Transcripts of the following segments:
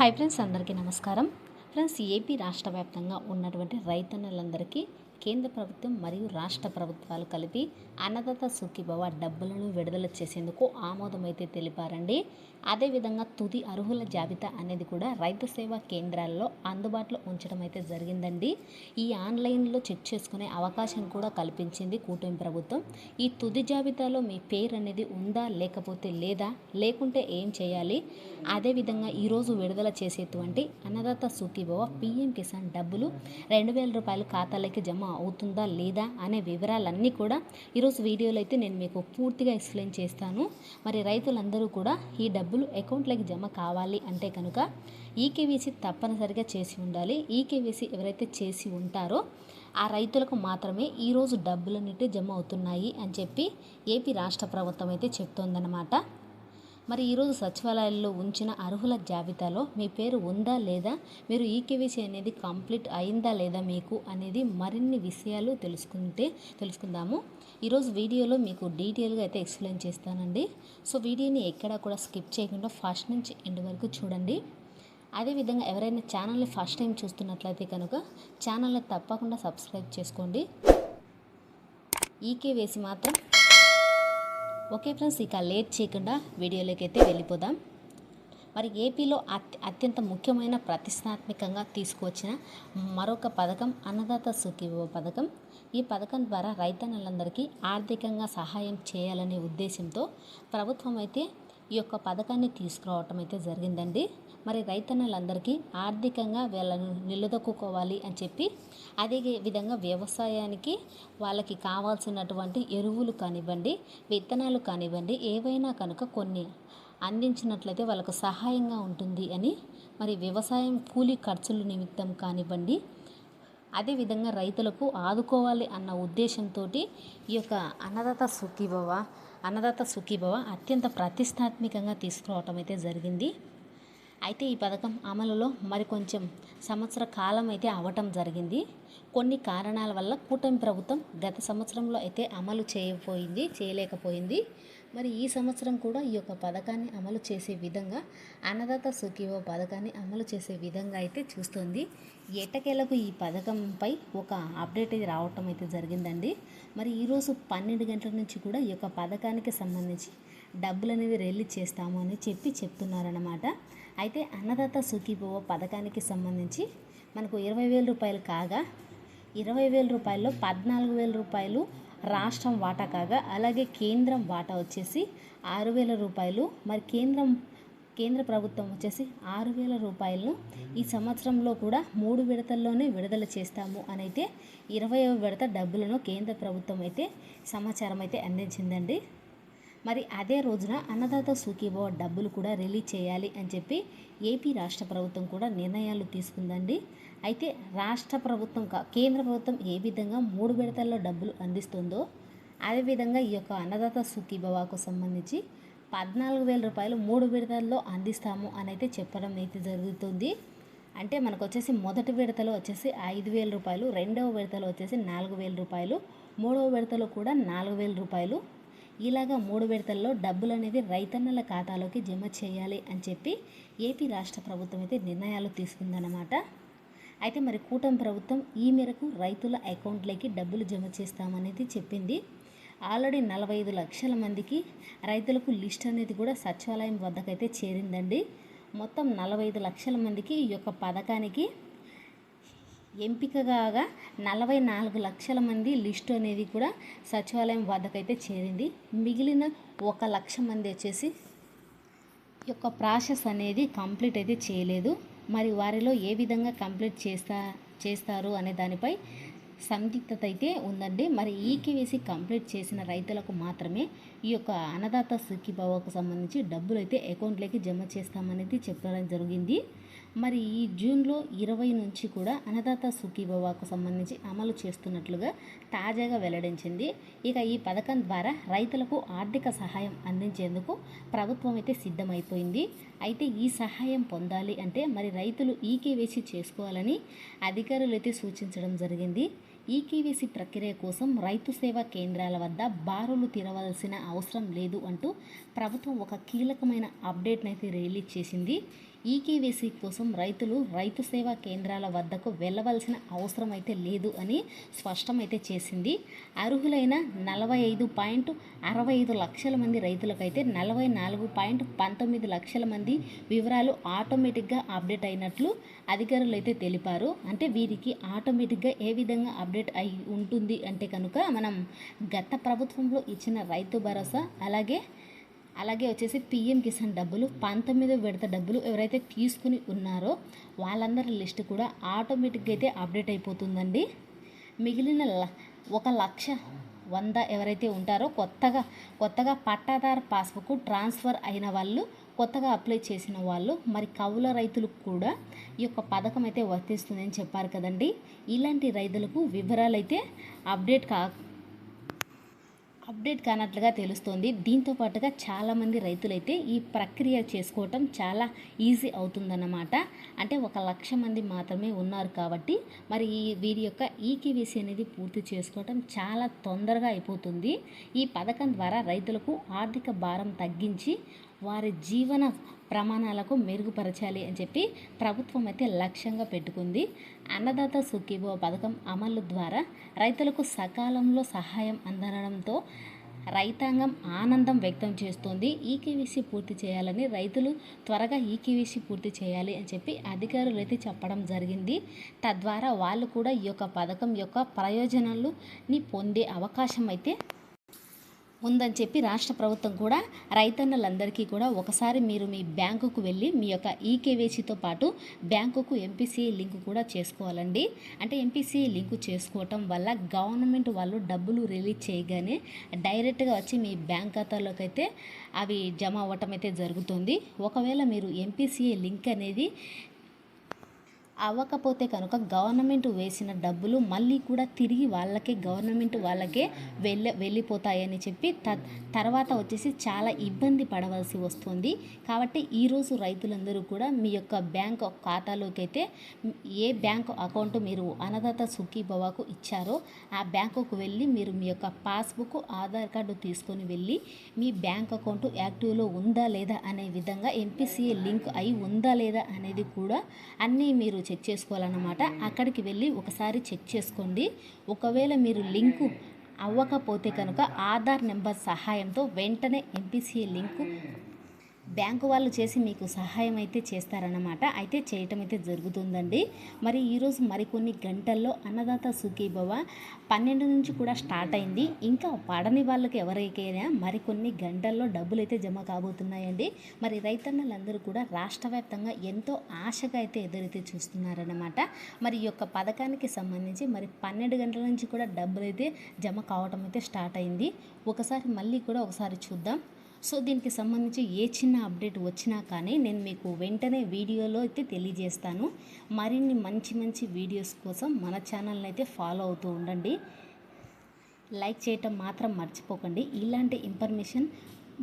Hi friends అందరికీ నమస్కారం. Friends AP రాష్ట్ర వ్యాప్తంగా ఉన్నటువంటి రైతన్నలందరికీ కేంద్ర ప్రభుత్వం మరియు రాష్ట్ర ప్రభుత్వాలు కలిపి అన్నదాత సుఖీభవ డబ్బులను విడుదల చేసేందుకు ఆమోదమైతే తెలిపారండి. అదేవిధంగా తుది అర్హుల జాబితా అనేది కూడా రైతు సేవా కేంద్రాల్లో అందుబాటులో ఉంచడం అయితే జరిగిందండి. ఈ ఆన్లైన్లో చెక్ చేసుకునే అవకాశం కూడా కల్పించింది కూటమి ప్రభుత్వం. ఈ తుది జాబితాలో మీ పేరు అనేది ఉందా లేకపోతే లేదా లేకుంటే ఏం చేయాలి? అదేవిధంగా ఈరోజు విడుదల చేసేటువంటి అన్నదాత సుఖీభవ పిఎం కిసాన్ డబ్బులు రెండు వేల రూపాయలు ఖాతాలకి జమ అవుతుందా లేదా అనే వివరాలన్నీ కూడా ఈరోజు వీడియోలో అయితే నేను మీకు పూర్తిగా ఎక్స్ప్లెయిన్ చేస్తాను. మరి రైతులందరూ కూడా ఈ డబ్బులు అకౌంట్లోకి జమ కావాలి అంటే కనుక ఈకేవీసీ తప్పనిసరిగా చేసి ఉండాలి. ఈకేవీసీ ఎవరైతే చేసి ఉంటారో ఆ రైతులకు మాత్రమే ఈరోజు డబ్బులన్నిటి జమ అవుతున్నాయి అని చెప్పి ఏపీ రాష్ట్ర ప్రభుత్వం అయితే చెప్తోందనమాట మరి ఈరోజు సచివాలయాల్లో ఉంచిన అర్హుల జాబితాలో మీ పేరు ఉందా లేదా? మీరు ఈకేవీసీ అనేది కంప్లీట్ అయిందా లేదా మీకు అనేది మరిన్ని విషయాలు తెలుసుకుంటే తెలుసుకుందాము. ఈరోజు వీడియోలో మీకు డీటెయిల్గా అయితే ఎక్స్ప్లెయిన్ చేస్తానండి. సో వీడియోని ఎక్కడా కూడా స్కిప్ చేయకుండా ఫస్ట్ నుంచి ఎండ్ వరకు చూడండి. అదేవిధంగా ఎవరైనా ఛానల్ని ఫస్ట్ టైం చూస్తున్నట్లయితే కనుక ఛానల్ని తప్పకుండా సబ్స్క్రైబ్ చేసుకోండి. ఈకే వేసి మాత్రం ఓకే ఫ్రెండ్స్ ఇక లేట్ చేయకుండా వీడియోలోకి అయితే వెళ్ళిపోదాం. మరి ఏపీలో అత్యంత ముఖ్యమైన ప్రతిష్టాత్మకంగా తీసుకువచ్చిన మరొక పథకం అన్నదాత సుఖీభవ పథకం. ఈ పథకం ద్వారా రైతన్నలందరికీ ఆర్థికంగా సహాయం చేయాలనే ఉద్దేశంతో ప్రభుత్వం అయితే ఈ యొక్క పథకాన్ని తీసుకురావటం అయితే జరిగిందండి. మరి రైతన్నలందరికీ ఆర్థికంగా వీళ్ళను నిలదొక్కుకోవాలి అని చెప్పి అదే విధంగా వ్యవసాయానికి వాళ్ళకి కావాల్సినటువంటి ఎరువులు కానివ్వండి విత్తనాలు కానివ్వండి ఏవైనా కనుక కొన్ని అందించినట్లయితే వాళ్ళకు సహాయంగా ఉంటుంది అని మరి వ్యవసాయం కూలీ ఖర్చుల నిమిత్తం కానివ్వండి అదేవిధంగా రైతులకు ఆదుకోవాలి అన్న ఉద్దేశంతో ఈ యొక్క అన్నదాత సుఖీభవ అన్నదాత సుఖీభవ అత్యంత ప్రతిష్టాత్మకంగా తీసుకురావటం అయితే జరిగింది. అయితే ఈ పథకం అమలులో మరి కొంచెం సంవత్సర కాలం అయితే అవ్వటం జరిగింది. కొన్ని కారణాల వల్ల కూటమి ప్రభుత్వం గత సంవత్సరంలో అయితే అమలు చేయకపోయింది చేయలేకపోయింది. మరి ఈ సంవత్సరం కూడా ఈ యొక్క పథకాన్ని అమలు చేసే విధంగా అన్నదాత సుఖీవో పథకాన్ని అమలు చేసే విధంగా అయితే చూస్తుంది. ఎట్టకేలకు ఈ పథకంపై ఒక అప్డేట్ అయితే రావటం అయితే జరిగిందండి. మరి ఈరోజు పన్నెండు గంటల నుంచి కూడా ఈ యొక్క పథకానికి సంబంధించి డబ్బులు అనేది రిలీజ్ చేస్తాము అని చెప్పి చెప్తున్నారన్నమాట. అయితే అన్నదాత సుఖీభవ పథకానికి సంబంధించి మనకు ఇరవై వేల రూపాయలు కాగా ఇరవై వేల రూపాయల్లో పద్నాలుగు వేల రూపాయలు రాష్ట్రం వాటా కాగా అలాగే కేంద్రం వాటా వచ్చేసి ఆరు వేల రూపాయలు. మరి కేంద్రం కేంద్ర ప్రభుత్వం వచ్చేసి ఆరు వేల రూపాయలను ఈ సంవత్సరంలో కూడా మూడు విడతల్లోనే విడుదల చేస్తాము అని అయితే ఇరవై విడత డబ్బులను కేంద్ర ప్రభుత్వం అయితే సమాచారం అయితే అందించిందండి. మరి అదే రోజున అన్నదాత సుఖీభవ డబ్బులు కూడా రిలీజ్ చేయాలి అని చెప్పి ఏపీ రాష్ట్ర ప్రభుత్వం కూడా నిర్ణయాలు తీసుకుందండి. అయితే రాష్ట్ర ప్రభుత్వం కేంద్ర ప్రభుత్వం ఏ విధంగా మూడు విడతల్లో డబ్బులు అందిస్తుందో అదేవిధంగా ఈ యొక్క అన్నదాత సుఖీభవాకు సంబంధించి పద్నాలుగు వేల రూపాయలు మూడు విడతల్లో అందిస్తాము అని అయితే చెప్పడం అయితే జరుగుతుంది. అంటే మనకు వచ్చేసి మొదటి విడతలో వచ్చేసి ఐదు వేల రూపాయలు రెండవ విడతలో వచ్చేసి నాలుగు వేల రూపాయలు మూడవ విడతలో కూడా నాలుగు వేల రూపాయలు ఇలాగా మూడు విడతల్లో డబ్బులు అనేది రైతన్నల ఖాతాలోకి జమ చేయాలి అని చెప్పి ఏపీ రాష్ట్ర ప్రభుత్వం అయితే నిర్ణయాలు తీసుకుందన్నమాట. అయితే మరి కూటమి ప్రభుత్వం ఈ మేరకు రైతుల అకౌంట్లోకి డబ్బులు జమ చేస్తామనేది చెప్పింది. ఆల్రెడీ నలభై ఐదు లక్షల మందికి రైతులకు లిస్ట్ అనేది కూడా సచివాలయం వద్దకైతే చేరిందండి. మొత్తం నలభై ఐదు లక్షల మందికి ఈ యొక్క పథకానికి ఎంపిక కాగా నలభై నాలుగు లక్షల మంది లిస్టు అనేది కూడా సచివాలయం వద్దకైతే చేరింది. మిగిలిన ఒక లక్ష మంది వచ్చేసి ఈ యొక్క ప్రాసెస్ అనేది కంప్లీట్ అయితే చేయలేదు. మరి వారిలో ఏ విధంగా కంప్లీట్ చేస్తా చేస్తారు అనే దానిపై సందిగ్ధత అయితే ఉందండి. మరి ఈకేవేసి కంప్లీట్ చేసిన రైతులకు మాత్రమే ఈ యొక్క అన్నదాత సుఖీభావకు సంబంధించి డబ్బులు అయితే అకౌంట్లోకి జమ చేస్తామనేది చెప్పడం జరిగింది. మరి ఈ జూన్లో ఇరవై నుంచి కూడా అన్నదాత సుఖీభవాకు సంబంధించి అమలు చేస్తున్నట్లుగా తాజాగా వెల్లడించింది. ఇక ఈ పథకం ద్వారా రైతులకు ఆర్థిక సహాయం అందించేందుకు ప్రభుత్వం అయితే సిద్ధమైపోయింది. అయితే ఈ సహాయం పొందాలి అంటే మరి రైతులు ఈకేవేసి చేసుకోవాలని అధికారులు అయితే సూచించడం జరిగింది. ఈకేవీసీ ప్రక్రియ కోసం రైతు సేవా కేంద్రాల వద్ద బారులు తీరవలసిన అవసరం లేదు అంటూ ప్రభుత్వం ఒక కీలకమైన అప్డేట్ని అయితే రిలీజ్ చేసింది. ఈకేవీసీ కోసం రైతులు రైతు సేవా కేంద్రాల వద్దకు వెళ్ళవలసిన అవసరం అయితే లేదు అని స్పష్టమైతే చేసింది. అర్హులైన నలభై ఐదు పాయింట్ అరవై ఐదు లక్షల మంది రైతులకైతే నలభై నాలుగు పాయింట్ పంతొమ్మిది లక్షల మంది వివరాలు ఆటోమేటిక్గా అప్డేట్ అయినట్లు అధికారులు అయితే తెలిపారు. అంటే వీరికి ఆటోమేటిక్గా ఏ విధంగా అప్డేట్ అయి ఉంటుంది అంటే కనుక మనం గత ప్రభుత్వంలో ఇచ్చిన రైతు భరోసా అలాగే అలాగే వచ్చేసి పిఎం కిసాన్ డబ్బులు పంతొమ్మిదో విడత డబ్బులు ఎవరైతే తీసుకుని ఉన్నారో వాళ్ళందరి లిస్ట్ కూడా ఆటోమేటిక్గా అయితే అప్డేట్ అయిపోతుందండి. మిగిలిన ల- ఒక లక్ష వంద ఎవరైతే ఉంటారో కొత్తగా కొత్తగా పట్టాదారు పాస్బుక్ ట్రాన్స్ఫర్ అయిన వాళ్ళు కొత్తగా అప్లై చేసిన వాళ్ళు మరి కౌల రైతులకు కూడా ఈ యొక్క పథకం అయితే వర్తిస్తుందని చెప్పారు కదండి. ఇలాంటి రైతులకు వివరాలు అయితే అప్డేట్ కా అప్డేట్ కానట్లుగా తెలుస్తోంది. దీంతో పాటుగా చాలామంది రైతులైతే ఈ ప్రక్రియ చేసుకోవటం చాలా ఈజీ అవుతుందన్నమాట. అంటే ఒక లక్ష మంది మాత్రమే ఉన్నారు కాబట్టి మరి ఈ వీరి యొక్క ఈకేవీసీ అనేది పూర్తి చేసుకోవటం చాలా తొందరగా అయిపోతుంది. ఈ పథకం ద్వారా రైతులకు ఆర్థిక భారం తగ్గించి వారి జీవన ప్రమాణాలకు మెరుగుపరచాలి అని చెప్పి ప్రభుత్వం అయితే లక్ష్యంగా పెట్టుకుంది. అన్నదాత సుఖీభవ పథకం అమలు ద్వారా రైతులకు సకాలంలో సహాయం అందడంతో రైతాంగం ఆనందం వ్యక్తం చేస్తోంది. ఈకేవీసీ పూర్తి చేయాలని రైతులు త్వరగా ఈకేవీసీ పూర్తి చేయాలి అని చెప్పి అధికారులు అయితే చెప్పడం జరిగింది. తద్వారా వాళ్ళు కూడా ఈ యొక్క పథకం యొక్క ప్రయోజనాలని పొందే అవకాశం అయితే ఉందని చెప్పి రాష్ట్ర ప్రభుత్వం కూడా రైతన్నలందరికీ కూడా ఒకసారి మీరు మీ బ్యాంకుకు వెళ్ళి మీ యొక్క ఈకేవైసీతో పాటు బ్యాంకుకు ఎంపీసీఐ లింక్ కూడా చేసుకోవాలండి. అంటే ఎంపీసీఐ లింక్ చేసుకోవటం వల్ల గవర్నమెంట్ వాళ్ళు డబ్బులు రిలీజ్ చేయగానే డైరెక్ట్గా వచ్చి మీ బ్యాంక్ ఖాతాలోకి అయితే అవి జమ అవ్వటం అయితే జరుగుతుంది. ఒకవేళ మీరు ఎంపీసీఐ లింక్ అనేది అవ్వకపోతే కనుక గవర్నమెంట్ వేసిన డబ్బులు మళ్ళీ కూడా తిరిగి వాళ్ళకే గవర్నమెంట్ వాళ్ళకే వెళ్ళ వెళ్ళిపోతాయని చెప్పి త తర్వాత వచ్చేసి చాలా ఇబ్బంది పడవలసి వస్తుంది. కాబట్టి ఈరోజు రైతులందరూ కూడా మీ యొక్క బ్యాంక్ ఖాతాలోకి అయితే ఏ బ్యాంక్ అకౌంట్ మీరు అన్నదాత సుఖీభవాకు ఇచ్చారో ఆ బ్యాంకుకు వెళ్ళి మీరు మీ యొక్క పాస్బుక్ ఆధార్ కార్డు తీసుకొని వెళ్ళి మీ బ్యాంక్ అకౌంట్ యాక్టివ్లో ఉందా లేదా అనే విధంగా ఎంపీసీఏ లింక్ అయి ఉందా లేదా అనేది కూడా అన్నీ మీరు చెక్ చేసుకోవాలన్నమాట. అక్కడికి వెళ్ళి ఒకసారి చెక్ చేసుకోండి. ఒకవేళ మీరు లింకు అవ్వకపోతే కనుక ఆధార్ నెంబర్ సహాయంతో వెంటనే ఎంపీసీఏ లింకు బ్యాంకు వాళ్ళు చేసి మీకు సహాయం అయితే చేస్తారన్నమాట. అయితే చేయటం అయితే జరుగుతుందండి. మరి ఈరోజు మరికొన్ని గంటల్లో అన్నదాత సుఖీభవ పన్నెండు నుంచి కూడా స్టార్ట్ అయింది. ఇంకా పడని వాళ్ళకి ఎవరికైనా మరికొన్ని గంటల్లో డబ్బులు అయితే జమ కాబోతున్నాయండి. మరి రైతన్నలందరూ కూడా రాష్ట్ర వ్యాప్తంగా ఎంతో ఆశగా అయితే ఎదురైతే చూస్తున్నారన్నమాట. మరి ఈ యొక్క పథకానికి సంబంధించి మరి పన్నెండు గంటల నుంచి కూడా డబ్బులు అయితే జమ కావటం అయితే స్టార్ట్ అయింది. ఒకసారి మళ్ళీ కూడా ఒకసారి చూద్దాం. సో దీనికి సంబంధించి ఏ చిన్న అప్డేట్ వచ్చినా కానీ నేను మీకు వెంటనే వీడియోలో అయితే తెలియజేస్తాను. మరిన్ని మంచి మంచి వీడియోస్ కోసం మన ఛానల్ని అయితే ఫాలో అవుతూ ఉండండి. లైక్ చేయటం మాత్రం మర్చిపోకండి. ఇలాంటి ఇన్ఫర్మేషన్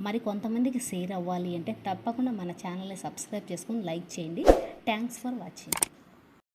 మరి కొంతమందికి షేర్ అవ్వాలి అంటే తప్పకుండా మన ఛానల్ని సబ్స్క్రైబ్ చేసుకొని లైక్ చేయండి. Thanks for watching.